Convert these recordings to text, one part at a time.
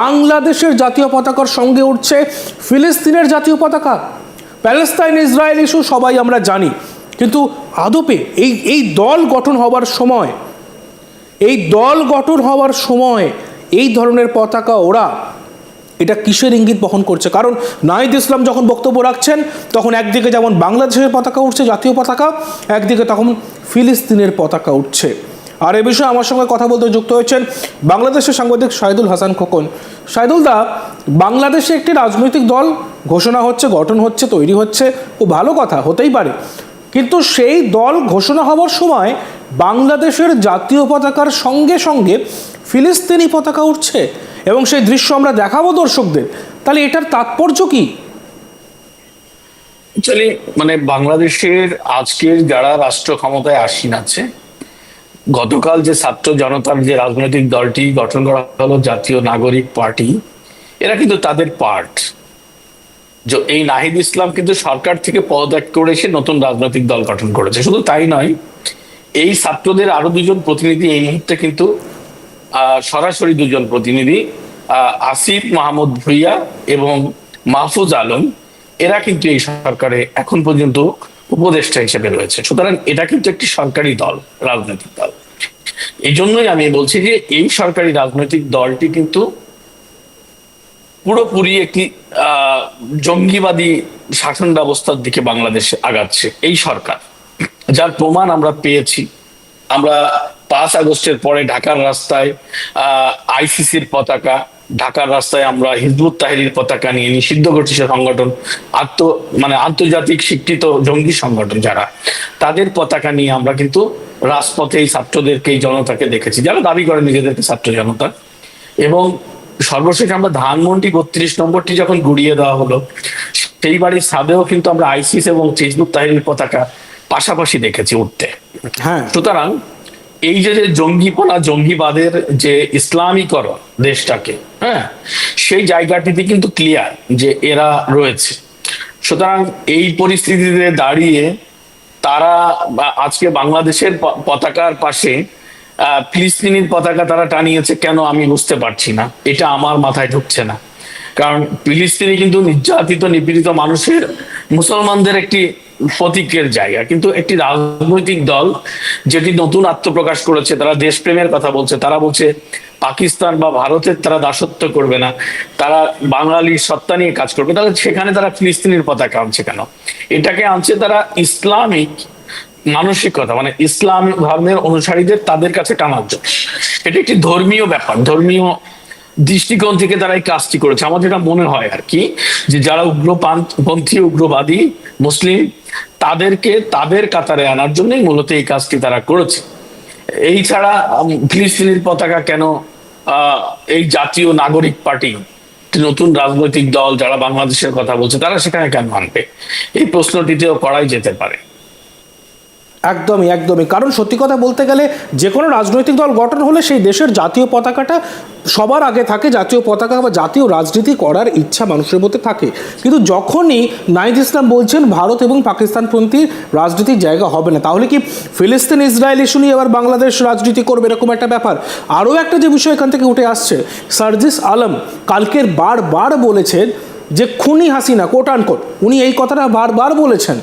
বাংলাদেশের জাতীয় পতাকার সঙ্গে উঠছে ফিলিস্তিনের জাতীয় পতাকা। প্যালেস্তাইন, ইসরায়েল ইস্যু সবাই আমরা জানি। কিন্তু আদপে এই এই দল গঠন হবার সময়, এই দল গঠন হওয়ার সময় এই ধরনের পতাকা ওরা এটা কিসের ইঙ্গিত বহন করছে? কারণ নাহিদ ইসলাম যখন বক্তব্য রাখছেন, তখন একদিকে যেমন বাংলাদেশের পতাকা উঠছে, জাতীয় পতাকা, একদিকে তখন ফিলিস্তিনের পতাকা উঠছে। আর এ বিষয়ে আমার সঙ্গে কথা বলতে যুক্ত হয়েছেন বাংলাদেশের সাংবাদিক শাহিদুল হাসান খোকন। শাহিদুল দা, বাংলাদেশে একটি রাজনৈতিক দল, ঘোষণা হচ্ছে, গঠন হচ্ছে, তৈরি হচ্ছে ও ভালো কথা, হতেই পারে। কিন্তু সেই দল ঘোষণা হওয়ার সময় বাংলাদেশের জাতীয় পতাকার সঙ্গে সঙ্গে ফিলিস্তিনি পতাকা উঠছে এবং সেই দৃশ্য আমরা দেখাবো দর্শকদের। তাহলে এটার তাৎপর্য কি? মানে বাংলাদেশের আজকের যারা রাষ্ট্র ক্ষমতায় আসীন আছে গতকাল যে ছাত্র জনতার যে রাজনৈতিক দলটি গঠন করা হলো জাতীয় নাগরিক পার্টি, এরা কিন্তু তাদের পার্ট এই নাহিদ ইসলাম কিন্তু সরকার থেকে পদত্যাগ করে এসে নতুন রাজনৈতিক দল গঠন করেছে। শুধু তাই নয়, এই ছাত্রদের আরও দুজন প্রতিনিধি এই মুহূর্তে কিন্তু সরাসরি দুজন প্রতিনিধি আসিফ মাহমুদ ভুইয়া এবং মাহফুজ আলম, এরা কিন্তু এই সরকারে এখন পর্যন্ত উপদেষ্টা হিসেবে রয়েছে। সুতরাং এটা কিন্তু একটি সরকারি দল, রাজনৈতিক দল। এই জন্যই আমি বলছি যে এই সরকারি রাজনৈতিক দলটি কিন্তু পুরোপুরি একটি জঙ্গিবাদী শাসন ব্যবস্থার দিকে বাংলাদেশ আগাচ্ছে, এই সরকার। যার প্রমাণ আমরা পেয়েছি। আমরা পাঁচ আগস্টের পরে ঢাকার রাস্তায় আইসিসির পতাকা ঢাকার রাস্তায় আমরা হিজবুত তাহিরির পতাকা নিয়ে নিষিদ্ধ ঘটিত সংগঠন আত্ম মানে আন্তর্জাতিক স্বীকৃত জঙ্গি সংগঠন যারা তাদের পতাকা নিয়ে আমরা কিন্তু রাজপথে এই ছাত্রদেরকে এই জনতাকে দেখেছি যারা দাবি করে নিজেদেরকে ছাত্র জনতা। এবং সর্বশেষ আমরা ধানমন্ডি বত্রিশ নম্বরটি যখন গুড়িয়ে দেওয়া হলো সেই বাড়ির ছাদেও কিন্তু আমরা আইসিস এবং হিজবুত তাহিরির পতাকা পাশাপাশি দেখেছি উঠতে। হ্যাঁ। সুতরাং এই যে যে জঙ্গিপনা, জঙ্গিবাদের যে ইসলামীকরণ দেশটাকে হ্যাঁ সেই জায়গাটিতে কিন্তু ক্লিয়ার যে এরা রয়েছে। সুতরাং এই পরিস্থিতিতে দাঁড়িয়ে তারা আজকে বাংলাদেশের পতাকার পাশে ফিলিস্তিনির পতাকা তারা টানিয়েছে, কেন আমি বুঝতে পারছি না। এটা আমার মাথায় ঢুকছে না। কারণ ফিলিস্তিনি কিন্তু নির্যাতিত, নিপীড়িত মানুষের, মুসলমানদের একটি প্রতীকের জায়গা। কিন্তু একটি রাজনৈতিক দল যেটি নতুন আত্মপ্রকাশ করেছে, তারা দেশপ্রেমের কথা বলছে, তারা বলছে পাকিস্তান বা ভারতের তারা দাসত্ব করবে না, তারা বাঙালির সত্তা নিয়ে কাজ করবে, তাহলে সেখানে তারা ফিলিস্তিনের পতাকা আনছে কেন? এটাকে আনছে তারা ইসলামিক মানসিকতা মানে ইসলাম ধর্মের অনুসারীদের তাদের কাছে টানার জন্য। এটা একটি ধর্মীয় ব্যাপার, ধর্মীয় দৃষ্টিকোণ থেকে তারা এই কাজটি করেছে। আমার যেটা মনে হয় আর কি, যে যারা উগ্রপন্থী উগ্রবাদী, মুসলিম তাদেরকে তাদের কাতারে আনার জন্যই মূলত এই কাজটি তারা করেছে। এই ছাড়া ফিলিস্তিনের পতাকা কেন এই জাতীয় নাগরিক পার্টি, নতুন রাজনৈতিক দল যারা বাংলাদেশের কথা বলছে, তারা সেখানে কেন আনবে? এই প্রশ্নটিতেও করাই যেতে পারে। একদমই একদমই। কারণ সত্যি কথা বলতে গেলে যে কোনো রাজনৈতিক দল গঠন হলে সেই দেশের জাতীয় পতাকাটা সবার আগে থাকে, জাতীয় পতাকা বা জাতীয় রাজনীতি করার ইচ্ছা মানুষের মধ্যে থাকে। কিন্তু যখনই নাইদ ইসলাম বলছেন ভারত এবং পাকিস্তানপন্থী রাজনীতির জায়গা হবে না, তাহলে কি ফিলিস্তিন, ইসরায়েল ইস্যু নিয়ে এবার বাংলাদেশ রাজনীতি করবে এরকম একটা ব্যাপার? আরও একটা যে বিষয় এখান থেকে উঠে আসছে, সার্জিস আলম কালকের বারবার বলেছেন যে খুনি হাসিনা কোট আনকোট উনি এই কথাটা বারবার বলেছেন।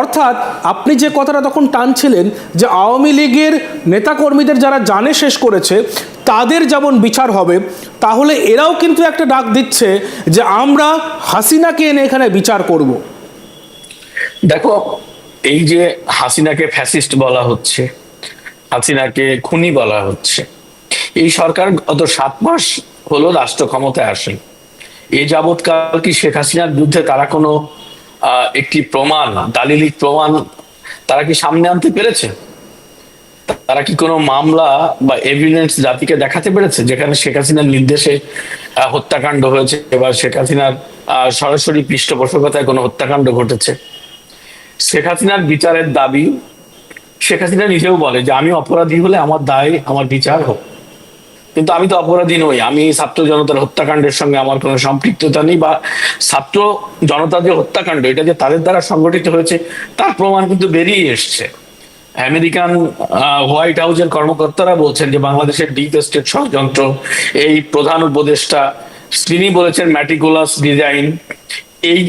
অর্থাৎ আপনি যে কথাটা তখন টানছিলেন যে আওয়ামী লীগের নেতাকর্মীদের যারা জানে শেষ করেছে, তাদের যেমন বিচার হবে, তাহলে এরাও কিন্তু একটা ডাক দিচ্ছে যে আমরা হাসিনাকে এনে এখানে বিচার করব। দেখো, এই যে হাসিনাকে ফ্যাসিস্ট বলা হচ্ছে, হাসিনাকে খুনি বলা হচ্ছে, এই সরকার গত সাত মাস হলো রাষ্ট্র ক্ষমতায় আসেন। এ যাবৎকাল কি শেখ হাসিনার বিরুদ্ধে তারা কোনো একটি প্রমাণ, দালিলিক প্রমাণ তারা কি সামনে আনতে পেরেছে? তারা কি কোনো মামলা বা এভিডেন্স জাতিকে দেখাতে পেরেছে? যেখানে শেখ হাসিনার নির্দেশে হত্যাকাণ্ড হয়েছে বা শেখ হাসিনার সরাসরি পৃষ্ঠপোষকতায় কোনো হত্যাকাণ্ড ঘটেছে? শেখ হাসিনার বিচারের দাবি, শেখ হাসিনা নিজেও বলে যে, আমি অপরাধী হলে আমার দায়, আমার বিচার হোক। কিন্তু আমি তো অপরাধী নই। আমি ছাত্র জনতার হত্যাকাণ্ডের সঙ্গে আমার কোনো সম্পৃক্ততা নেই বা ছাত্র জনতার যে হত্যাকাণ্ড, এটা যে তাদের দ্বারা সংগঠিত হয়েছে, তার প্রমাণ কিন্তু বেরিয়ে এসছে। আমেরিকান হোয়াইট হাউসের কর্মকর্তারা বলছেন যে বাংলাদেশের ডিপ স্টেট ষড়যন্ত্র, এই প্রধান উপদেষ্টা, তিনি বলেছেন ম্যাটিকুলাস ডিজাইন, এই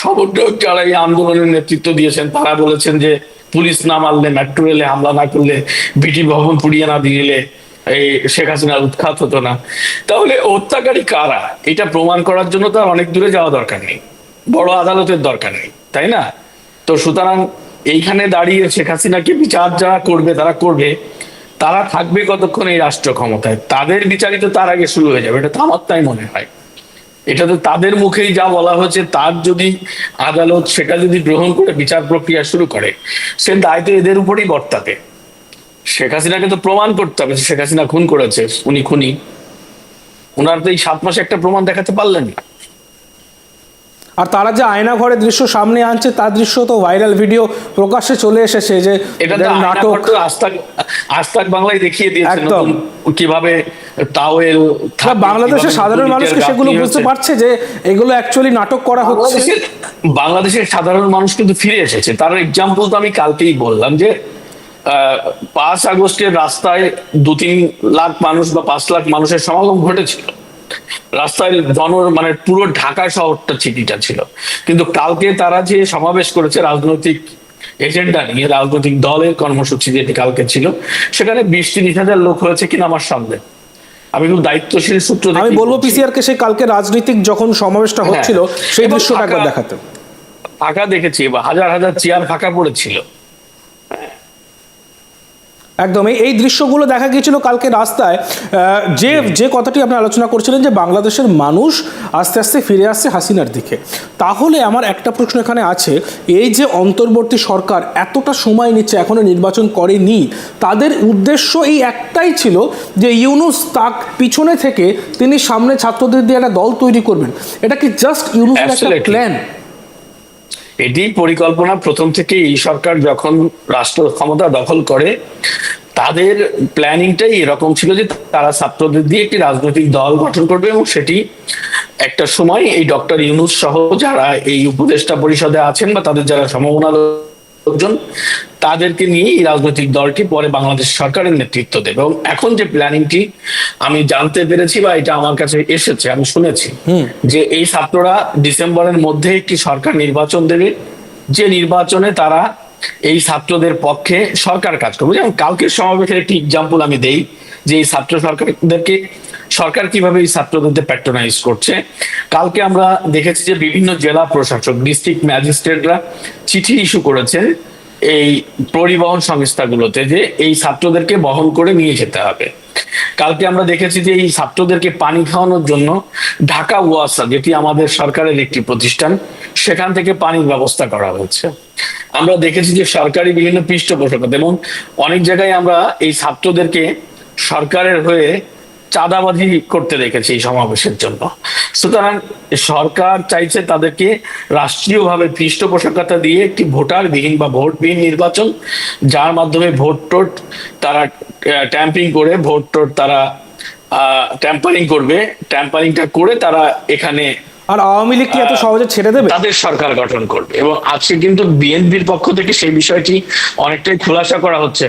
সমগ্র যারা এই আন্দোলনের নেতৃত্ব দিয়েছেন। তারা বলেছেন যে পুলিশ না মারলে মেট্রো রেলে হামলা না করলে বিটি ভবন পুড়িয়ে না দিলে এই শেখ হাসিনার উৎখাত হতো না। তাহলে হত্যাকারী কারা? এটা প্রমাণ করার জন্য তো আর অনেক দূরে যাওয়া দরকার নেই। বড় আদালতের দরকার নেই, তাই না? তো সুতরাং এইখানে দাঁড়িয়ে শেখ হাসিনাকে বিচার যারা করবে, তারা করবে। তারা থাকবে কতক্ষণ এই রাষ্ট্র ক্ষমতায়? তাদের বিচারিত তার আগে শুরু হয়ে যাবে, এটা তো আমার তাই মনে হয়। এটা তো তাদের মুখেই যা বলা হয়েছে, তার যদি আদালত সেটা যদি গ্রহণ করে বিচার প্রক্রিয়া শুরু করে, সে দায় তো এদের উপরেই বর্তাবে। শেখ হাসিনাকে তো প্রমাণ করতে হবে শেখ হাসিনা খুন করেছে উনি খুনি। ওনার তো এই সাত মাসে একটা প্রমাণ দেখাতে পারলেন। আর তারা যে আয়না ঘরের দৃশ্য সামনে আনছে তার দৃশ্য তো ভাইরাল ভিডিও প্রকাশ্যে চলে এসেছে যে এটা নাটক আস্তাক আস্তাক বাংলায় দেখিয়ে দিয়েছে একদম। কীভাবে টাওয়েল বাংলাদেশের সাধারণ মানুষকে সেগুলো বুঝতে পারছে যে এগুলো অ্যাকচুয়ালি নাটক করা হচ্ছে। বাংলাদেশের সাধারণ মানুষ কিন্তু ফিরে এসেছে। তার এক্সাম্পল তো আমি কালকেই বললাম যে পাঁচ আগস্টের রাস্তায় দু তিন লাখ মানুষ বা পাঁচ লাখ মানুষের সমাগম ঘটেছিল। রাস্তায় জন মানে পুরো ঢাকা শহরটা চিঠিটা ছিল। কিন্তু কালকে তারা যে সমাবেশ করেছে রাজনৈতিক এজেন্ডা নিয়ে রাজনৈতিক দলের কর্মসূচি যেটি কালকে ছিল সেখানে বিশ তিরিশ হাজার লোক হয়েছে কিনা আমার সামনে আমি খুব দায়িত্বশীল সূত্র আমি বলব পিসিআর কে সেই কালকে রাজনৈতিক যখন সমাবেশটা হচ্ছিল হ্যাঁ। সেই এবং দৃশ্যটা ফাঁকা- দেখাতে। ফাঁকা দেখেছি বা হাজার হাজার চেয়ার ফাঁকা পড়েছিল। একদম এই দৃশ্যগুলো দেখা গিয়েছিল কালকে রাস্তায়। যে যে কথাটি আপনি আলোচনা করছিলেন যে বাংলাদেশের মানুষ আস্তে আস্তে ফিরে আসছে হাসিনার দিকে। তাহলে আমার একটা প্রশ্ন এখানে আছে এই যে অন্তর্বর্তী সরকার এতটা সময় নিচ্ছে এখনও নির্বাচন করেনি তাদের উদ্দেশ্য এই একটাই ছিল যে ইউনুস তাক পিছনে থেকে তিনি সামনে ছাত্রদের দিয়ে একটা দল তৈরি করবেন। এটা কি জাস্ট ইউনুসের একটা. প্ল্যান এটি পরিকল্পনা প্রথম থেকে এই সরকার যখন রাষ্ট্র ক্ষমতা দখল করে, তাদের প্ল্যানিংটাই এরকম ছিল যে তারা ছাত্রদের দিয়ে একটি রাজনৈতিক দল গঠন করবে এবং সেটি একটা সময় এই ডক্টর ইউনুস সহ যারা এই উপদেষ্টা পরিষদে আছেন বা তাদের যারা সম্ভাবনা লোকজন তাদেরকে নিয়ে এই রাজনৈতিক দলটি পরে বাংলাদেশ সরকারের নেতৃত্ব দেবে। এবং এখন যে প্ল্যানিংটি আমি জানতে পেরেছি বা এটা আমার কাছে এসেছে আমি শুনেছি যে এই ছাত্ররা ডিসেম্বরের মধ্যে একটি সরকার নির্বাচন দেবে। যে নির্বাচনে তারা এই ছাত্রদের পক্ষে সরকার কাজ করবে। যেমন কালকের সমাবেশের একটি এক্সাম্পল আমি দেই যে এই ছাত্র সরকারদেরকে সরকার কীভাবে এই ছাত্রদেরকে প্যাট্রোনাইজ করছে? কালকে আমরা দেখেছি যে বিভিন্ন জেলা প্রশাসক ডিস্ট্রিক্ট ম্যাজিস্ট্রেটরা চিঠি ইস্যু করেছেন এই পরিবহন সংস্থাগুলোতে যে এই ছাত্রদেরকে বহন করে নিয়ে যেতে হবে। কালকে আমরা দেখেছি যে এই ছাত্রদেরকে পানি খাওয়ানোর জন্য ঢাকা ওয়াসা, যেটি আমাদের সরকারের একটি প্রতিষ্ঠান, সেখান থেকে পানির ব্যবস্থা করা হয়েছে। আমরা দেখেছি যে সরকারি বিভিন্ন পৃষ্ঠপোষকতা, এবং অনেক জায়গায় আমরা এই ছাত্রদেরকে সরকারের হয়ে চাঁদাবাজি করতে দেখেছি এই সমাবেশের জন্য। সুতরাং সরকার চাইছে তাদেরকে রাষ্ট্রীয়ভাবে পৃষ্ঠপোষকতা দিয়ে একটি ভোটার বিহীন বা ভোটবিহীন নির্বাচন যার মাধ্যমে ভোট টোট তারা ট্যাম্পিং করে ভোট টোট তারা ট্যাম্পারিং করবে। ট্যাম্পারিংটা করে তারা এখানে আর আওয়ামী লীগ কি এত সহজে ছেড়ে দেবে? তাদের সরকার গঠন করবে। এবং আজকে কিন্তু বিএনপির পক্ষ থেকে সেই বিষয়টি অনেকটাই খোলাসা করা হচ্ছে।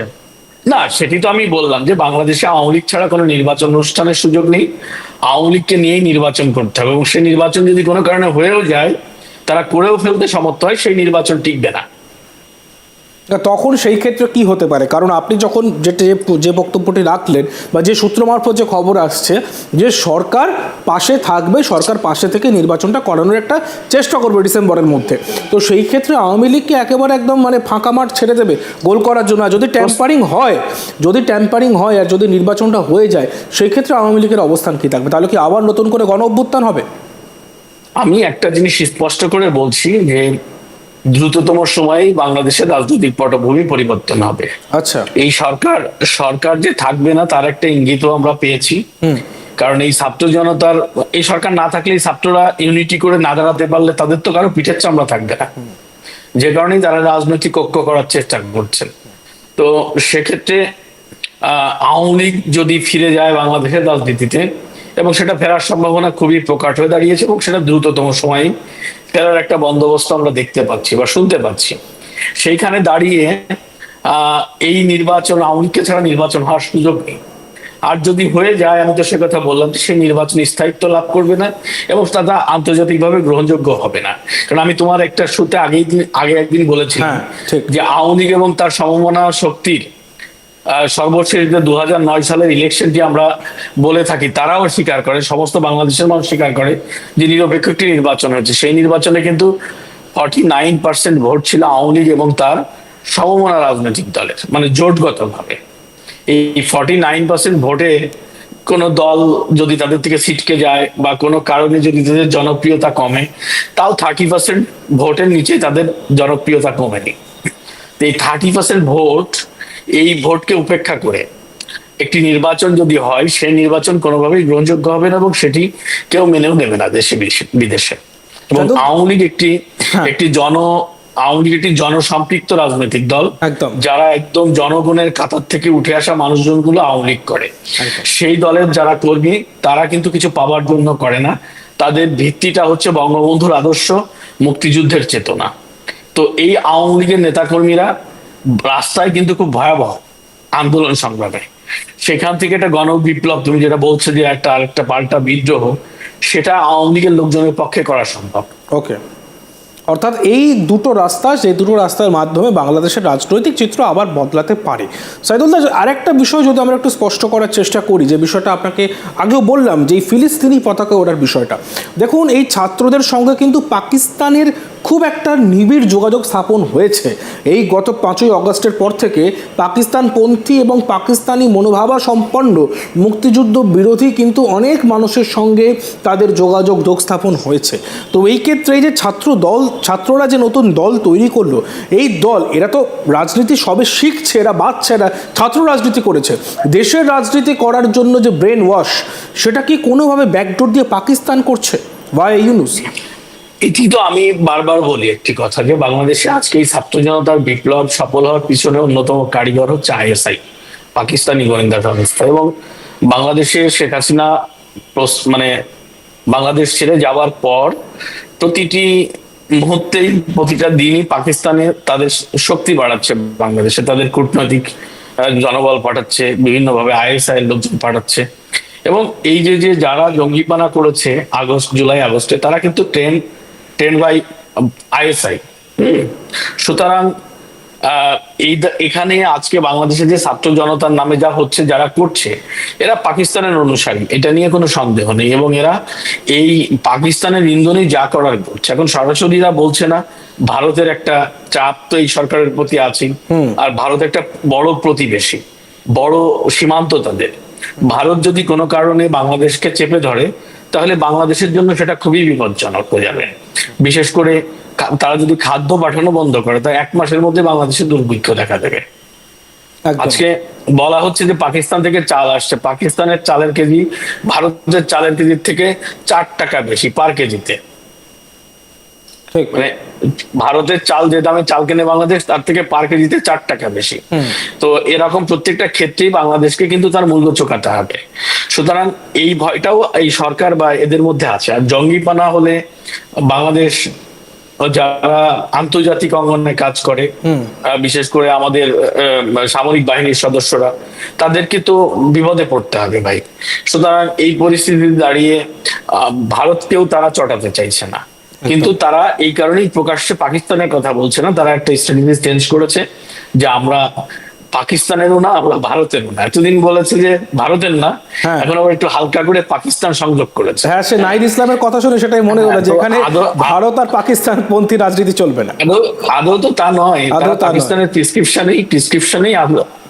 না, সেটি তো আমি বললাম যে বাংলাদেশে আওয়ামী লীগ ছাড়া কোনো নির্বাচন অনুষ্ঠানের সুযোগ নেই। আওয়ামী লীগকে নিয়েই নির্বাচন করতে হবে এবং সেই নির্বাচন যদি কোনো কারণে হয়েও যায়, তারা করেও ফেলতে সমর্থ হয়, সেই নির্বাচন টিকবে না। তখন সেই ক্ষেত্রে কি হতে পারে? কারণ আপনি যখন যেটা যে- বক্তব্যটি রাখলেন বা যে সূত্র মারফত যে খবর আসছে, যে সরকার পাশে থাকবে, সরকার পাশে থেকে নির্বাচনটা করানোর একটা চেষ্টা করবে ডিসেম্বরের মধ্যে। তো সেই ক্ষেত্রে আওয়ামী লীগকে একেবারে একদম মানে ফাঁকা মাঠ ছেড়ে দেবে গোল করার জন্য। যদি ট্যাম্পারিং হয়, যদি ট্যাম্পারিং হয় আর যদি নির্বাচনটা হয়ে যায়, সেই ক্ষেত্রে আওয়ামী লীগের অবস্থান কী থাকবে? তাহলে কি আবার নতুন করে গণ অভ্যুত্থান হবে? আমি একটা জিনিস স্পষ্ট করে বলছি যে দ্রুততম সময়ে বাংলাদেশের রাজনৈতিক পটভূমি পরিবর্তন হবে। আচ্ছা। এই সরকার সরকার যে থাকবে না তার একটা ইঙ্গিতও আমরা পেয়েছি। কারণ এই ছাত্র জনতার এই সরকার না থাকলে ছাত্ররা ইউনিটি করে না দাঁড়াতে পারলে তাদের তো কারও পিঠের চামড়া থাকবে না। যে কারণেই তারা রাজনৈতিক ঐক্য করার চেষ্টা করছেন। তো সেক্ষেত্রে আহ, আওয়ামী লীগ যদি ফিরে যায় বাংলাদেশের রাজনীতিতে এবং সেটা ফেরার সম্ভাবনা খুবই প্রকাট হয়ে দাঁড়িয়েছে এবং সেটা দ্রুততম সময়ে ফেরার একটা বন্দোবস্ত আমরা দেখতে পাচ্ছি বা শুনতে পাচ্ছি। সেইখানে দাঁড়িয়ে এই নির্বাচন আওয়ামী ছাড়া নির্বাচন হওয়ার সুযোগ নেই। আর যদি হয়ে যায় আমি তো সে কথা বললাম যে সে নির্বাচনী স্থায়িত্ব লাভ করবে না এবং তারা আন্তর্জাতিকভাবে গ্রহণযোগ্য হবে না। কারণ আমি তোমার একটা শুতে আগেই দিন আগে একদিন বলেছিলাম হ্যাঁ। যে আওয়ামী লীগ এবং তার সমমনা শক্তির সর্বশেষ যে দু সালের ইলেকশনটি আমরা বলে থাকি, তারাও স্বীকার করে, সমস্ত বাংলাদেশের মানুষ স্বীকার করে যে নিরপেক্ষ একটি নির্বাচন হয়েছে। সেই নির্বাচনে কিন্তু ফর্টি নাইন পার্সেন্ট ভোট ছিল আওয়ামী লীগ এবং তার সমমনা রাজনৈতিক দলের মানে জোটগত ভাবে এই ফর্টি নাইন পার্সেন্ট ভোটে কোনো দল যদি তাদের থেকে ছিটকে যায় বা কোনো কারণে যদি তাদের জনপ্রিয়তা কমে, তাও থার্টি পার্সেন্ট ভোটের নিচে তাদের জনপ্রিয়তা কমেনি। এই থার্টি পার্সেন্ট ভোট এই ভোটকে উপেক্ষা করে। একটি নির্বাচন যদি হয় সেই নির্বাচন কোনোভাবেই গ্রহণযোগ্য হবে না এবং সেটি কেউ মেনেও নেবে না দেশে বিদেশে- এবং আওয়ামী লীগ একটি হ্যাঁ। একটি জন আওয়ামী লীগ একটি জনসম্পৃক্ত রাজনৈতিক দল। যারা একদম জনগণের কাতার থেকে উঠে আসা মানুষজনগুলো আওয়ামী লীগ করে। সেই দলের যারা কর্মী তারা কিন্তু কিছু পাওয়ার জন্য করে না। তাদের ভিত্তিটা হচ্ছে বঙ্গবন্ধুর আদর্শ মুক্তিযুদ্ধের চেতনা। তো এই আওয়ামী লীগের নেতাকর্মীরা রাস্তায় কিন্তু খুব ভয়াবহ আন্দোলন সংগ্রামে। সেখান থেকে একটা গণ বিপ্লব তুমি যেটা বলছো যে একটা আরেকটা পাল্টা বিদ্রোহ, সেটা আওয়ামী লীগের লোকজনের পক্ষে করা সম্ভব। ওকে। অর্থাৎ এই দুটো রাস্তা, সেই দুটো রাস্তার মাধ্যমে বাংলাদেশের রাজনৈতিক চিত্র আবার বদলাতে পারে। সাইদুল্লাহ আরেকটা বিষয় যদি আমরা একটু স্পষ্ট করার চেষ্টা করি, যে বিষয়টা আপনাকে আগেও বললাম, যে এই ফিলিস্তিনি পতাকা ওঠার বিষয়টা। দেখুন, এই ছাত্রদের সঙ্গে কিন্তু পাকিস্তানের খুব একটা নিবিড় যোগাযোগ স্থাপন হয়েছে। এই গত পাঁচই অগস্টের পর থেকে পাকিস্তানপন্থী এবং পাকিস্তানি মনোভাবা সম্পন্ন মুক্তিযুদ্ধ বিরোধী কিন্তু অনেক মানুষের সঙ্গে তাদের যোগাযোগ যোগ স্থাপন হয়েছে। তো এই ক্ষেত্রে যে ছাত্র দল, ছাত্ররা যে নতুন দল তৈরি করল, এই দল, এরা তো রাজনীতি সবে শিখছে, এরা বাচ্চা এরা ছাত্র রাজনীতি করেছে। দেশের রাজনীতি করার জন্য যে ব্রেন ওয়াশ সেটা কি কোনোভাবে ব্যাকডোর দিয়ে পাকিস্তান করছে? বা ইউনুস এটি তো আমি বারবার বলি একটি কথা যে বাংলাদেশে আজকে এই ছাত্র জনতার বিপ্লব সফল হওয়ার পিছনে অন্যতম কারিগর হচ্ছে আইএসআই, পাকিস্তানি গোয়েন্দা সংস্থা। এবং বাংলাদেশে শেখ হাসিনা মানে বাংলাদেশ ছেড়ে যাওয়ার পর প্রতিটি মুহূর্তেই, প্রতিটা দিনই পাকিস্তানে তাদের শক্তি বাড়াচ্ছে বাংলাদেশে। তাদের কূটনৈতিক জনবল পাঠাচ্ছে, বিভিন্নভাবে আইএসআই এর লোকজন পাঠাচ্ছে। এবং এই যে যে যারা জঙ্গিপানা করেছে আগস্ট, জুলাই আগস্টে, তারা কিন্তু ট্রেন ট্রেন বাই আইএসআই সুতরাং এই এখানে আজকে বাংলাদেশে যে ছাত্র জনতার নামে যা হচ্ছে যারা করছে এরা পাকিস্তানের অনুসারী। এটা নিয়ে কোনো সন্দেহ নেই এবং এরা এই পাকিস্তানের ইন্ধনে যা করার করছে। এখন সরাসরি এরা বলছে না ভারতের একটা চাপ তো এই সরকারের প্রতি আছে আর ভারত একটা বড় প্রতিবেশী বড় সীমান্ত তাদের। ভারত যদি কোনো কারণে বাংলাদেশকে চেপে ধরে তাহলে বাংলাদেশের জন্য সেটা খুবই বিপজ্জনক হয়ে যাবে। বিশেষ করে তারা যদি খাদ্য পাঠানো বন্ধ করে তা এক মাসের মধ্যে বাংলাদেশে দুর্ভিক্ষ দেখা দেবে। আজকে বলা হচ্ছে যে পাকিস্তান থেকে চাল আসছে। পাকিস্তানের চালের কেজি ভারতের চালের কেজির থেকে চার টাকা বেশি পার কেজিতে। মানে ভারতের চাল যে দামে চাল কেনে বাংলাদেশ তার থেকে পার কেজিতে চার টাকা বেশি। তো এরকম প্রত্যেকটা ক্ষেত্রেই বাংলাদেশকে কিন্তু তার মূল্য চোকাতে হবে। সুতরাং এই ভয়টাও এই সরকার বা এদের মধ্যে আছে। আর জঙ্গিপানা হলে বাংলাদেশ যারা আন্তর্জাতিক অঙ্গনে কাজ করে বিশেষ করে আমাদের সামরিক বাহিনীর সদস্যরা তাদেরকে তো বিপদে পড়তে হবে ভাই। সুতরাং এই পরিস্থিতিতে দাঁড়িয়ে ভারতকেও তারা চটাতে চাইছে না। কিন্তু তারা এই কারণেই প্রকাশ্যে পাকিস্তানের কথা বলছে না তারা একটা স্ট্র্যাটেজি চেঞ্জ করেছে যে আমরা পাকিস্তানেরও না আমরা ভারতেরও না। এতদিন বলেছে যে ভারতের না হ্যাঁ। এখন আবার একটু হালকা করে পাকিস্তান সংযোগ করেছে। হ্যাঁ সে নাইদ ইসলামের কথা শুনে সেটাই মনে হলো হ্যাঁ, যে এখানে ভারত আর পাকিস্তান পন্থী রাজনীতি চলবে না। আদৌ তো তা নয় আদৌ তারা তা নয়। পাকিস্তানের প্রেসক্রিপশনেই প্রেসক্রিপশনেই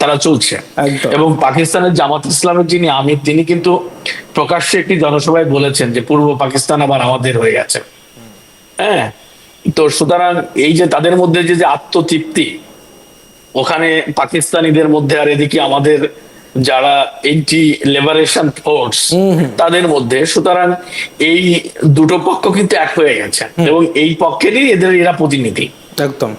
তারা চলছে। এবং পাকিস্তানের জামাত ইসলামের যিনি আমির তিনি কিন্তু প্রকাশ্যে একটি জনসভায় বলেছেন যে পূর্ব পাকিস্তান আবার আমাদের হয়ে গেছে। হ্যাঁ তো সুতরাং এই যে তাদের মধ্যে যে যে আত্মতৃপ্তি ওখানে পাকিস্তানিদের মধ্যে আর এদিকে আমাদের যারা এন্টি লিবারেশন ফোর্স তাদের মধ্যে সুতরাং এই দুটো পক্ষ কিন্তু এক হয়ে গেছে এবং এই পক্ষেরই এদের এরা প্রতিনিধি। একদম।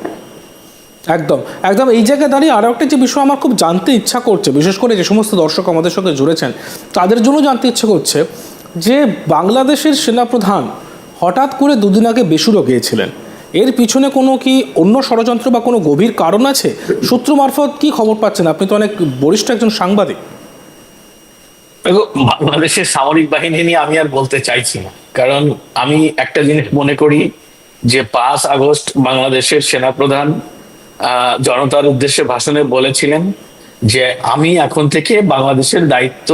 একদম। একদম এই জায়গায় দাঁড়িয়ে আরও একটা যে বিষয় আমার খুব জানতে ইচ্ছা করছে বিশেষ করে যে সমস্ত দর্শক আমাদের সঙ্গে জুড়েছেন তাদের জন্য জানতে ইচ্ছে করছে যে বাংলাদেশের সেনাপ্রধান হঠাৎ করে দুদিন আগে বেসুরো গিয়েছিলেন। এর পিছনে কোনো কি অন্য ষড়যন্ত্র বা কোনো গভীর কারণ আছে? সূত্র মারফত কি খবর পাচ্ছেন? আপনি তো অনেক বরিষ্ঠ একজন সাংবাদিক। দেখো বাংলাদেশের সামরিক বাহিনী নিয়ে আমি আর বলতে চাইছি না। কারণ আমি একটা জিনিস মনে করি যে পাঁচ আগস্ট বাংলাদেশের সেনাপ্রধান জনতার উদ্দেশ্যে ভাষণে বলেছিলেন যে আমি এখন থেকে বাংলাদেশের দায়িত্ব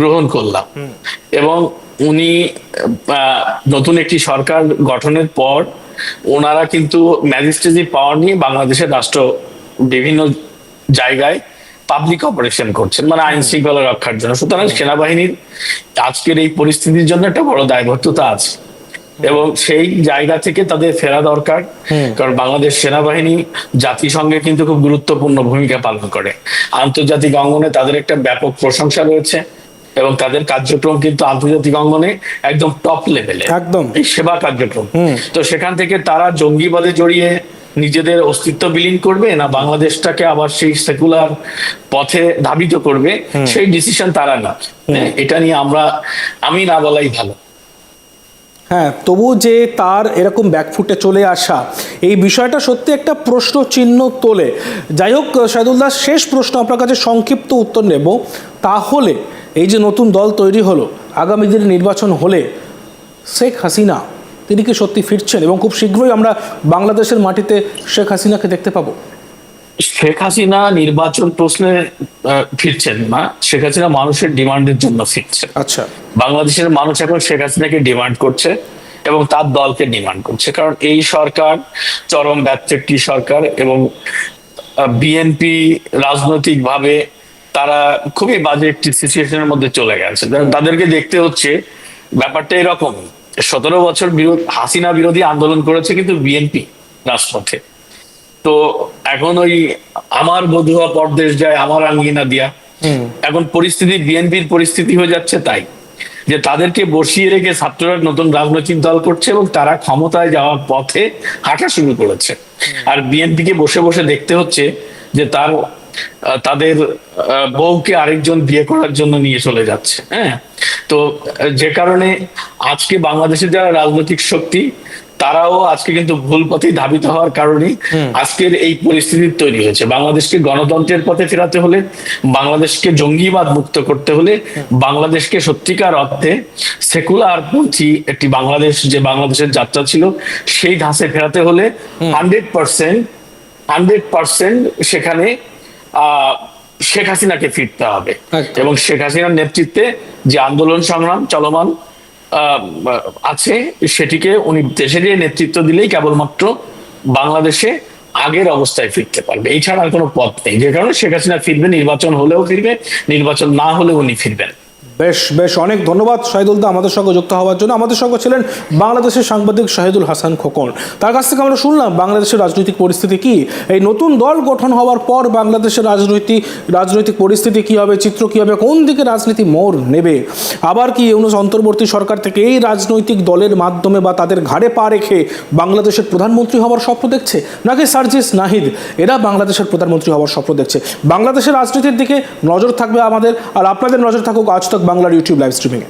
গ্রহণ করলাম। এবং উনি নতুন একটি সরকার গঠনের পর ওনারা কিন্তু ম্যাজিস্ট্রেসি পাওয়ার নিয়ে বাংলাদেশের রাষ্ট্র বিভিন্ন জায়গায় পাবলিক অপারেশন করছেন মানে আইন শৃঙ্খলা রক্ষার জন্য। সুতরাং সেনাবাহিনীর আজকের এই পরিস্থিতির জন্য একটা বড় দায়বদ্ধতা আছে। এবং সেই জায়গা থেকে তাদের ফেরা দরকার কারণ বাংলাদেশ সেনাবাহিনী জাতিসংঘে কিন্তু খুব গুরুত্বপূর্ণ ভূমিকা পালন করে। আন্তর্জাতিক অঙ্গনে তাদের একটা ব্যাপক প্রশংসা রয়েছে। এবং তাদের কার্যক্রম কিন্তু আন্তর্জাতিক অঙ্গনে একদম টপ লেভেলে একদম। এই সেবা কার্যক্রম। তো সেখান থেকে তারা জঙ্গিবাদে জড়িয়ে নিজেদের অস্তিত্ব বিলীন করবে না বাংলাদেশটাকে আবার সেই সেকুলার পথে ধাবিত করবে সেই ডিসিশন তারা না। এটা নিয়ে আমরা আমি না বলাই ভালো। হ্যাঁ তবু যে তার এরকম ব্যাকফুটে চলে আসা, এই বিষয়টা সত্যি একটা প্রশ্ন চিহ্ন তোলে। যাই হোক, সাইদুল্লাহ, শেষ প্রশ্ন আপনার কাছে সংক্ষিপ্ত উত্তর নেব। তাহলে এই যে নতুন দল তৈরি হলো, আগামী দিনে নির্বাচন হলে শেখ হাসিনা, তিনি কি সত্যি ফিরছেন? এবং খুব শীঘ্রই আমরা বাংলাদেশের মাটিতে শেখ হাসিনাকে দেখতে পাবো। শেখ হাসিনা নির্বাচন প্রশ্নে ফিরছেন না। শেখ হাসিনা মানুষের ডিমান্ডের জন্য ফিরছেন। আচ্ছা। বাংলাদেশের মানুষ এখন শেখ হাসিনাকে ডিমান্ড করছে এবং তার দলকে ডিমান্ড করছে। কারণ এই সরকার চরম ব্যর্থ একটি সরকার এবং বিএনপি রাজনৈতিকভাবে তারা খুবই বাজে একটি সিচুয়েশনের মধ্যে চলে গেছে। তাদেরকে দেখতে হচ্ছে ব্যাপারটা এরকম সতেরো বছর বিরোধ হাসিনা বিরোধী আন্দোলন করেছে কিন্তু বিএনপি রাজপথে। তো এখন ওই আমার বধুয়া পরদেশ যায় আমার আঙ্গিনা দিয়া। এখন পরিস্থিতি বিএনপির পরিস্থিতি হয়ে যাচ্ছে তাই যে তাদেরকে বসিয়ে রেখে ছাত্ররা নতুন রাজনৈতিক দল করছে এবং তারা ক্ষমতায় যাওয়ার পথে হাঁটা শুরু করেছে। আর বিএনপিকে বসে বসে দেখতে হচ্ছে যে তার তাদের বউকে আরেকজন বিয়ে করার জন্য নিয়ে চলে যাচ্ছে। হ্যাঁ? তো যে কারণে আজকে বাংলাদেশের যারা রাজনৈতিক শক্তি তারাও আজকে কিন্তু ভুল পথে ধাবিত হওয়ার কারণে আজকের এই পরিস্থিতি তৈরি হয়েছে। বাংলাদেশকে গণতন্ত্রের পথে ফেরাতে হলে বাংলাদেশকে জঙ্গিবাদ মুক্ত করতে হলে বাংলাদেশকে সত্যিকার অর্থে সেকুলার পন্থী একটি বাংলাদেশ যে বাংলাদেশের যাত্রা ছিল সেই ধাঁচে ফেরাতে হলে হান্ড্রেড পার্সেন্ট হান্ড্রেড পার্সেন্ট সেখানে আহ শেখ হাসিনাকে ফিরতে হবে। এবং শেখ হাসিনার নেতৃত্বে যে আন্দোলন সংগ্রাম চলমান আছে। সেটিকে উনি দেশে নেতৃত্ব দিলেই কেবলমাত্র বাংলাদেশে আগের অবস্থায় ফিরতে পারবে। এই ছাড়া আর কোনো পথ নেই। যে কারণে শেখ হাসিনা ফিরবে, নির্বাচন হলেও ফিরবে, নির্বাচন না হলেও উনি ফিরবেন। বেশ বেশ, অনেক ধন্যবাদ শাহিদুল দা আমাদের সঙ্গে যুক্ত হওয়ার জন্য। আমাদের সঙ্গে ছিলেন বাংলাদেশের সাংবাদিক শাহিদুল হাসান খোকন। তার কাছ থেকে আমরা শুনলাম বাংলাদেশের রাজনৈতিক পরিস্থিতি কি, এই নতুন দল গঠন হওয়ার পর বাংলাদেশের রাজনৈতিক রাজনৈতিক পরিস্থিতি কি হবে, চিত্র কি হবে, কোন দিকে রাজনীতি মোড় নেবে? আবার কি ইউনুস অন্তর্বর্তী সরকার থেকে এই রাজনৈতিক দলের মাধ্যমে বা তাদের ঘাড়ে পা রেখে বাংলাদেশের প্রধানমন্ত্রী হওয়ার স্বপ্ন দেখছে? নাকি সার্জিস নাহিদ, এরা বাংলাদেশের প্রধানমন্ত্রী হওয়ার স্বপ্ন দেখছে? বাংলাদেশের রাজনীতির দিকে নজর থাকবে আমাদের, আর আপনাদের নজর থাকুক আজ তক বাংলার ইউটিউব লাইভ স্ট্রিমিংয়ে